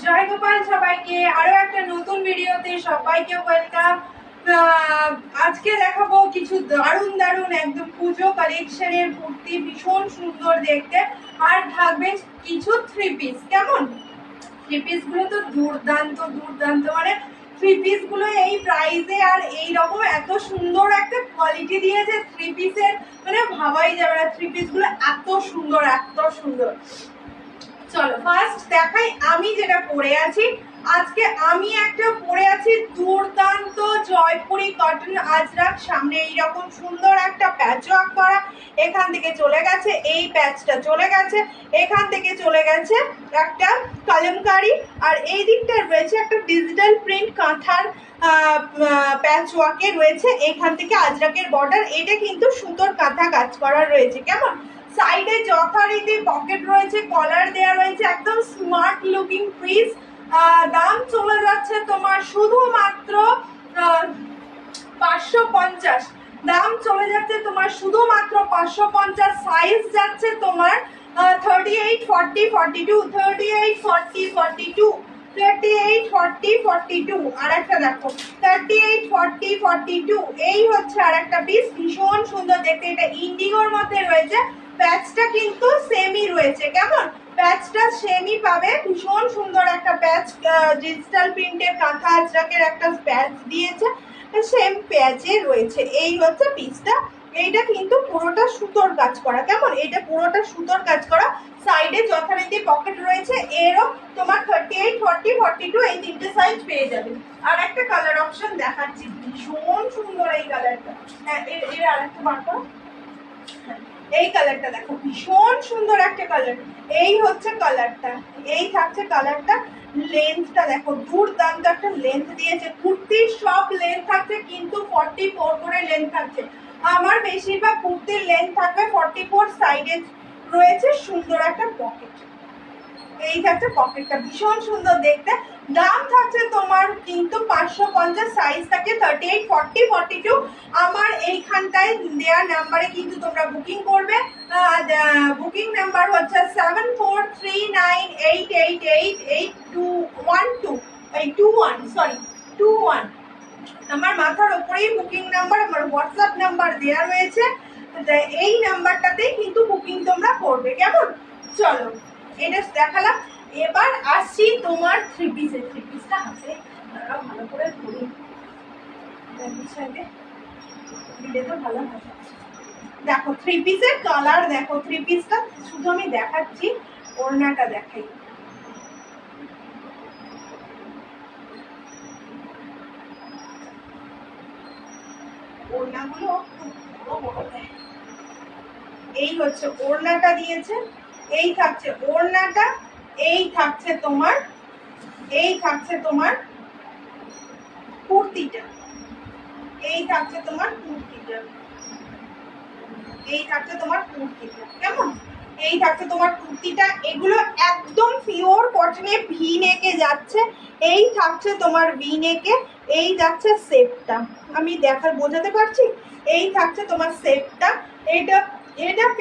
জয় গোপাল সবাইকে, আরও একটা নতুন ভিডিওতে সবাইকে ওয়েলকাম আজকে দেখাবো কিছু দারুণ দারুণ একদম পুজো কালেকশনের কুর্তি ভীষণ সুন্দর দেখতে। আর থাকবে কিছু থ্রি পিস কেমন? থ্রি পিসগুলো তো দুর্দান্ত দুর্দান্ত। মানে থ্রি পিসগুলো এই প্রাইসে আর এই রকম এত সুন্দর একটা কোয়ালিটি দিয়েছে থ্রি পিসের মানে ভাবাই যাবে না থ্রি পিসগুলো এত সুন্দর এত সুন্দর। চলো ফার্স্ট দেখাই আমি যেটা পরে আছি। আজকে আমি একটা পরে আছি দুর্দান্ত জয়পুরি কটন আজরাক সামনে এইরকম সুন্দর একটা প্যাচ ওয়ার্ক করা। এখান থেকে চলে গেছে, এই প্যাচটা চলে গেছে। এখান থেকে চলে গেছে একটা কলমকারি। আর এই দিকটা রয়েছে একটা ডিজিটাল প্রিন্ট কাঁথার প্যাচ ওয়ার্কে রয়েছে। এখান থেকে আজরাকের বর্ডার এটা কিন্তু সুতোর কাঁথা কাজ করা রয়েছে, কেমন? সাইডে যথারীতি পকেট রয়েছে কলার দেওয়া রয়েছে একদম স্মার্ট লুকিং পিস দাম চলে যাচ্ছে তোমার শুধুমাত্র পাঁচশো পঞ্চাশ। দাম চলে যাচ্ছে তোমার শুধুমাত্র পাঁচশো পঞ্চাশ। সাইজ যাচ্ছে তোমার thirty eight forty forty two thirty eight forty forty two thirty eight forty forty two আর একটা দেখো thirty eight forty forty two এই হচ্ছে আর একটা পিস ভীষণ সুন্দর দেখতে। এটা ইন্ডিগোর মধ্যে রয়েছে প্যাচটা কিন্তু সেমই রয়েছে। কেমন? প্যাচটা সেমই পাবে। ভীষণ সুন্দর একটা প্যাচ ডিজিটাল প্রিন্টের কাঁথা আজরাকের একটা প্যাচ দিয়েছে। সেম প্যাচে রয়েছে। এই হচ্ছে পিসটা এইটা কিন্তু পুরোটা সুতোর কাজ করা। কেমন? এটা পুরোটা সুতোর কাজ করা। সাইডে যথারীতি পকেট রয়েছে। এরও তোমার thirty eight forty forty two এই তিনটে সাইজ পেয়ে যাবে। আর একটা কালার অপশন দেখাচ্ছি। ভীষণ সুন্দর এই কালারটা হ্যাঁ এর আরেকটা বার করো। হ্যাঁ, এই কালারটা দেখো, ভীষণ সুন্দর একটা কালার এই হচ্ছে কালারটা এই থাকছে কালারটা লেন্থটা দেখো, দুর্দান্ত একটা লেন্থ দিয়েছে। কুর্তির সব লেন্থ থাকছে, কিন্তু ফর্টি ফোর করে লেন্থ থাকছে। আমার বেশিরভাগ কুর্তির লেন্থ থাকবে ফর্টি ফোর সাইডে রয়েছে সুন্দর একটা পকেট এই থাকছে পকেটটা ভীষণ সুন্দর দেখতে। দাম থাকছে তোমার কিন্তু পাঁচশো পঞ্চাশ সাইজ থাকে thirty eight forty forty two আমার এইখানটায় দেওয়া নাম্বারে কিন্তু তোমরা বুকিং করবে। বুকিং নাম্বার হচ্ছে seven four three nine eight eight eight eight two one two এই two one sorry two one আমার মাথার ওপরেই বুকিং নাম্বার আমার হোয়াটসঅ্যাপ নাম্বার দেওয়া রয়েছে। এই নাম্বারটাতেই কিন্তু বুকিং তোমরা করবে, কেমন? চলো। এটা দেখালাম। এবার আসছি তোমার থ্রি পিসের থ্রি পিসটা হাতে। ভালো করে ধরি দিলে তো দেখো থ্রি পিসের কালার দেখো থ্রি পিসটা শুধু আমি দেখাচ্ছি, ওড়নাটা দেখাই। ওড়নাগুলো খুব বড় বড়। এই হচ্ছে, ওড়নাটা দিয়েছে। এই থাকছে ওড়নাটা, এই থাকছে তোমার, এই থাকছে তোমার কুর্তিটা, এই থাকছে তোমার কুর্তিটা, এই থাকছে তোমার কুর্তিটা, কেমন? এই থাকছে তোমার কুর্তিটা, এগুলো একদম পিওর কটনে ভি নেকে যাচ্ছে, এই থাকছে তোমার ভি নেকে এই যাচ্ছে সেপটা আমি দেখার বোঝাতে পারছি? এই থাকছে তোমার সেপটা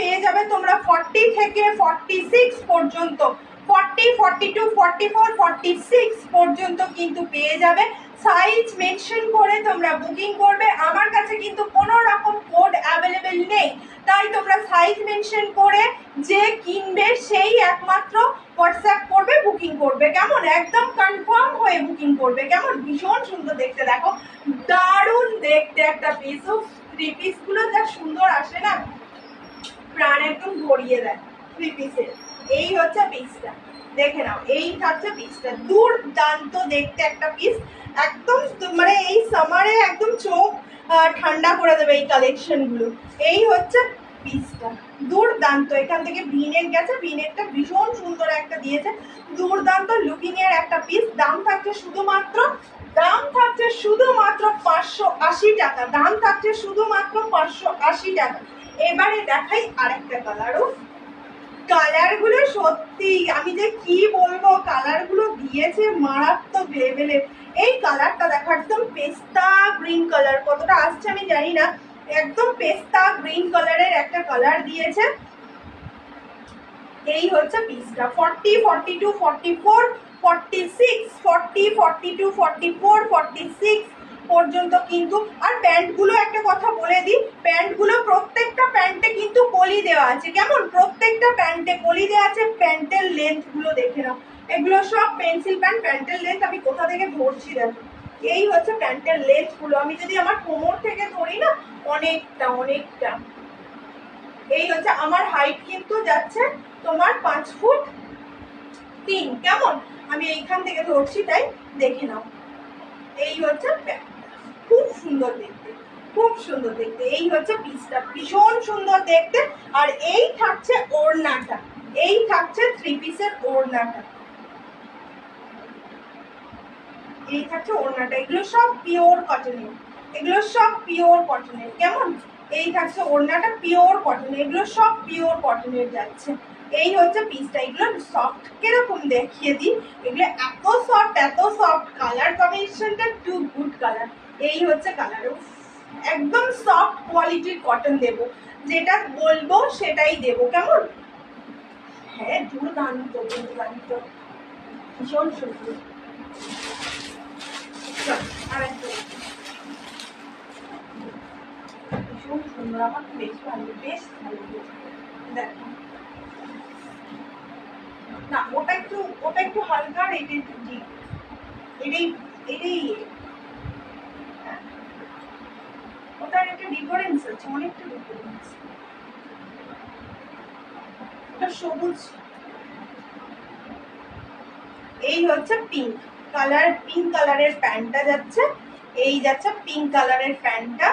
পেয়ে যাবে তোমরা ফর্টি থেকে ফর্টি সিক্স পর্যন্ত। Forty forty two forty four forty six পর্যন্ত কিন্তু পেয়ে যাবে। সাইজ মেনশন করে তোমরা বুকিং করবে। আমার কাছে কিন্তু কোনো রকম কোড অ্যাভেলেবেল নেই। তাই তোমরা সাইজ মেনশন করে যে কিনবে সেই একমাত্র হোয়াটসঅ্যাপ করবে বুকিং করবে। কেমন? একদম কনফার্ম হয়ে বুকিং করবে। কেমন? ভীষণ সুন্দর দেখতে। দেখো, দারুণ দেখতে একটা পিস ও থ্রি পিসগুলো যা সুন্দর আসে না? প্রাণ একদম ভরিয়ে দেয়। থ্রি পিসের এই হচ্ছে পিসটা। দেখে নাও, এই থাকছে পিসটা। দুর্দান্ত দেখতে একটা পিস একদম মানে এই সামারে একদম চোখ ঠান্ডা করে দেবে এই কালেকশনগুলো এই হচ্ছে পিসটা দুর্দান্ত। এখান থেকে ভিনেক গেছে। ভিনেকটা ভীষণ সুন্দর একটা দিয়েছে। দুর্দান্ত লুকিং এর একটা পিস দাম থাকছে শুধুমাত্র, দাম থাকছে শুধুমাত্র পাঁচশো আশি টাকা। দাম থাকছে শুধুমাত্র পাঁচশো আশি টাকা। এবারে দেখাই আরেকটা কালারও কালারগুলো সত্যি আমি যে কি বলব কালারগুলো দিয়েছে মারাত্মক লেভেলের এই কালারটা দেখো, একদম পেস্তা গ্রিন কালার কতটা আসছে আমি জানি না। একদম পেস্তা গ্রিন কালারের একটা কালার দিয়েছে। এই হচ্ছে পিসটা forty forty two. Forty four forty six forty forty two forty four forty six পর্যন্ত কিন্তু, আর প্যান্টগুলো একটা কথা বলে দিই, প্যান্টগুলো প্রত্যেকটা প্যান্টে কিন্তু কলি দেওয়া আছে। কেমন? প্রত্যেকটা প্যান্টে কলি দেওয়া আছে, প্যান্টের লেন্থগুলো দেখে নাও। এগুলো সব পেন্সিল প্যান্ট, প্যান্টের লেন্থ আমি কোথা থেকে ধরছি দেখো। এই হচ্ছে প্যান্টের লেন্থগুলো। আমি যদি আমার কোমর থেকে ধরি না, অনেকটা অনেকটা। এই হচ্ছে আমার হাইট কিন্তু যাচ্ছে তোমার পাঁচ ফুট তিন। কেমন? আমি এইখান থেকে ধরছি, তাই দেখে নাও। এই হচ্ছে প্যান্ট। খুব সুন্দর দেখতে, খুব সুন্দর দেখতে। এই হচ্ছে পিসটা, ভীষণ সুন্দর দেখতে। আর এই থাকছে ওড়নাটা, এই থাকছে থ্রি পিসের ওড়নাটা। এই থাকছে ওড়নাটা, এগুলো সব পিওর কটনের এগুলো সব পিওর কটনের কেমন? এই থাকছে ওড়নাটা পিওর কটন এগুলো সব পিওর কটনের যাচ্ছে। এই হচ্ছে পিসটা এগুলো সফট কীরকম দেখিয়ে দিই? এগুলো এত সফট এত সফট কালার কম্বিনেশনটা টু গুড কালার এই হচ্ছে কালার একদম সফট কোয়ালিটির কটন দেব। যেটা বলব সেটাই দেব। কেমন? হ্যাঁ দুর্দান্ত দুর্দান্ত। ভীষণ সুন্দর। আর একটা ভীষণ সুন্দর। আমার বেশ ভালো বেশ ভালো দেখো। না, ওটা একটু ওটা একটু হালকা আর এটা একটু এটাই এটাই ইয়ে। হ্যাঁ। ওটার একটা ডিফারেন্স আছে, অনেকটা ডিফারেন্স। সবুজ। এই হচ্ছে পিঙ্ক কালার পিঙ্ক কালারের প্যান্টটা যাচ্ছে, এই যাচ্ছে পিঙ্ক কালারের প্যান্টটা,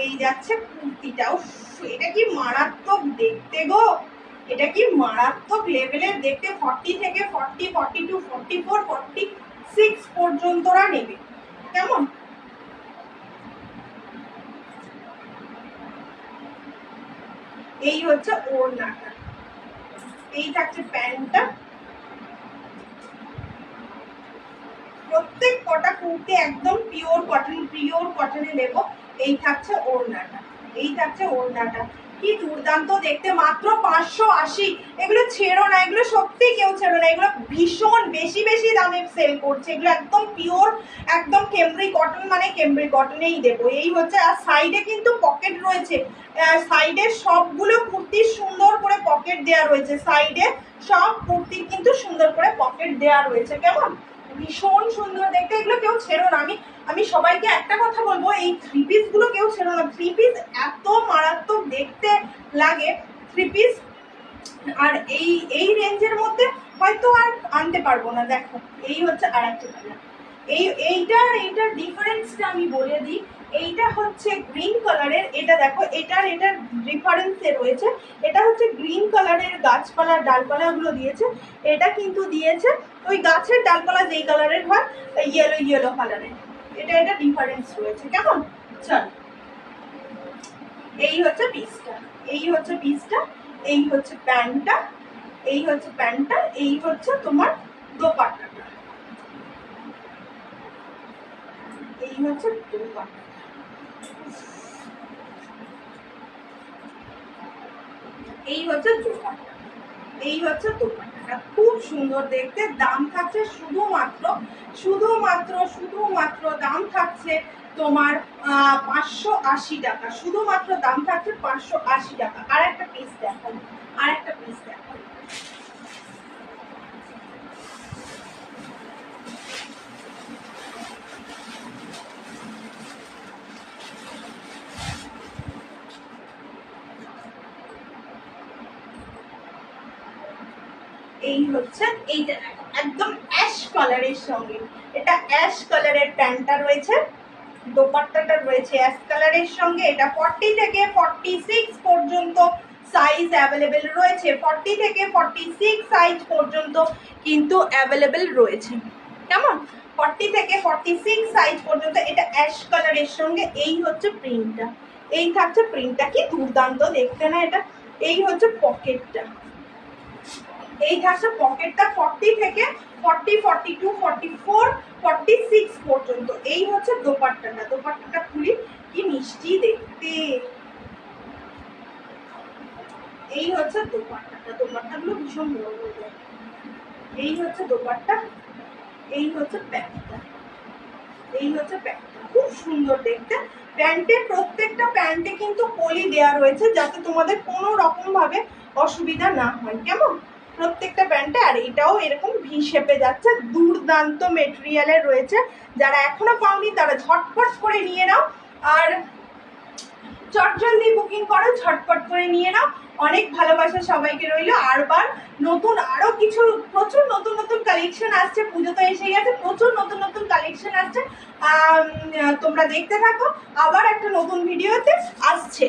এই যাচ্ছে কুর্তিটা। উফ, এটা কি মারাত্মক দেখতে গো! এটা কি মারাত্মক লেভেলের দেখতে ফর্টি থেকে forty forty two forty four forty six পর্যন্তরা নেবে। কেমন? এই হচ্ছে ওড়নাটা এই থাকছে প্যান্টটা। প্রত্যেক কটা কুর্তি একদম পিওর কটন পিওর কটনে নেব। এই থাকছে ওড়নাটা এই থাকছে ওড়নাটা কি দুর্দান্ত দেখতে, মাত্র পাঁচশো আশি। এগুলো ছেড়ো না, এগুলো সত্যি কেউ ছেড়ো না। এগুলো ভীষণ বেশি বেশি দামে সেল করছে। এগুলো একদম পিওর একদম কেমব্রি কটন মানে কেমব্রি কটনেই দেবো। এই হচ্ছে, আর সাইডে কিন্তু পকেট রয়েছে। সাইডে সবগুলো কুর্তির সুন্দর করে পকেট দেওয়া রয়েছে। সাইডে সব কুর্তির কিন্তু সুন্দর করে পকেট দেওয়া রয়েছে। কেমন? ভীষণ সুন্দর দেখতে। এগুলো কেউ ছেড়ো না। আমি আমি সবাইকে একটা কথা বলব, এই থ্রি পিসগুলো কেউ ছেড়ো না। থ্রি পিস এত মারাত্মক দেখতে লাগে। থ্রি পিস আর এই এই রেঞ্জের মধ্যে হয়তো আর আনতে পারব না। দেখো, এই হচ্ছে আর একটা এই এইটার এইটার ডিফারেন্সটা আমি বলে দিই। এইটা হচ্ছে গ্রিন কালারের এটা দেখো, এটার এটার ডিফারেন্সে রয়েছে। এটা হচ্ছে গ্রিন কালারের গাছপালা, ডালপালাগুলো দিয়েছে। এটা কিন্তু দিয়েছে ওই গাছের ডালপালা যেই কালারের হয় ইয়েলো ইয়েলো কালারের এটা এটা ডিফারেন্স রয়েছে, কেমন? চল। এই হচ্ছে পিসটা এই হচ্ছে পিসটা এই হচ্ছে প্যান্টটা এই হচ্ছে প্যান্টটা এই হচ্ছে তোমার দোপাট্টাটা। এই হচ্ছে দোপাট্টা এই হচ্ছে দোপাট্টা এই হচ্ছে দোপাট্টাটা খুব সুন্দর দেখতে। দাম থাকছে শুধুমাত্র শুধুমাত্র শুধুমাত্র দাম থাকছে তোমার পাঁচশো আশি টাকা। শুধুমাত্র দাম থাকছে পাঁচশো আশি টাকা। আর একটা পিস দেখাই। আর একটা পিস দেখাই। এই হচ্ছে দেখো একদম অ্যাশ কালারের সঙ্গে। এটা অ্যাশ কালারের প্যান্টটা রয়েছে, দোপাট্টাটা রয়েছে অ্যাশ কালারের সঙ্গে। এটা ফর্টি থেকে ফর্টি সিক্স পর্যন্ত সাইজ অ্যাভেলেবেল রয়েছে। ফর্টি থেকে ফর্টি সিক্স সাইজ পর্যন্ত কিন্তু অ্যাভেলেবেল রয়েছে। কেমন? ফর্টি থেকে ফর্টি সিক্স সাইজ পর্যন্ত এটা অ্যাশ কালারের সঙ্গে। এই হচ্ছে প্রিন্টটা এই থাকছে প্রিন্টটা কি দুর্দান্ত দেখতে না এটা? এই হচ্ছে পকেটটা এই থাকছে পকেটটা ফর্টি থেকে forty forty two forty four forty six পর্যন্ত। এই হচ্ছে দোপাট্টাটা দোপাট্টাটা খুলি, কি মিষ্টি দেখতে। এই হচ্ছে দোপাট্টাটা। দোপাট্টাগুলো ভীষণ বড় বড় এই হচ্ছে দোপাট্টা, এই হচ্ছে প্যান্টটা। এই হচ্ছে প্যান্টটা। খুব সুন্দর দেখতে। প্যান্টের প্রত্যেকটা প্যান্টে কিন্তু পলি দেওয়া রয়েছে যাতে তোমাদের কোনো রকম ভাবে অসুবিধা না হয়। কেমন? প্রত্যেকটা প্যান্টে আর এটাও এরকম ভি শেপে যাচ্ছে। দুর্দান্ত মেটেরিয়ালে রয়েছে। যারা এখনও পাওনি, তারা ঝটপট করে নিয়ে নাও। আর চটজলদি বুকিং করো, ঝটপট করে নিয়ে নাও। অনেক ভালোবাসা সবাইকে রইল। আরবার নতুন আরও কিছু, প্রচুর নতুন নতুন কালেকশন আসছে। পুজো তো এসে গেছে। প্রচুর নতুন নতুন কালেকশন আসছে। তোমরা দেখতে থাকো। আবার একটা নতুন ভিডিওতে আসছে।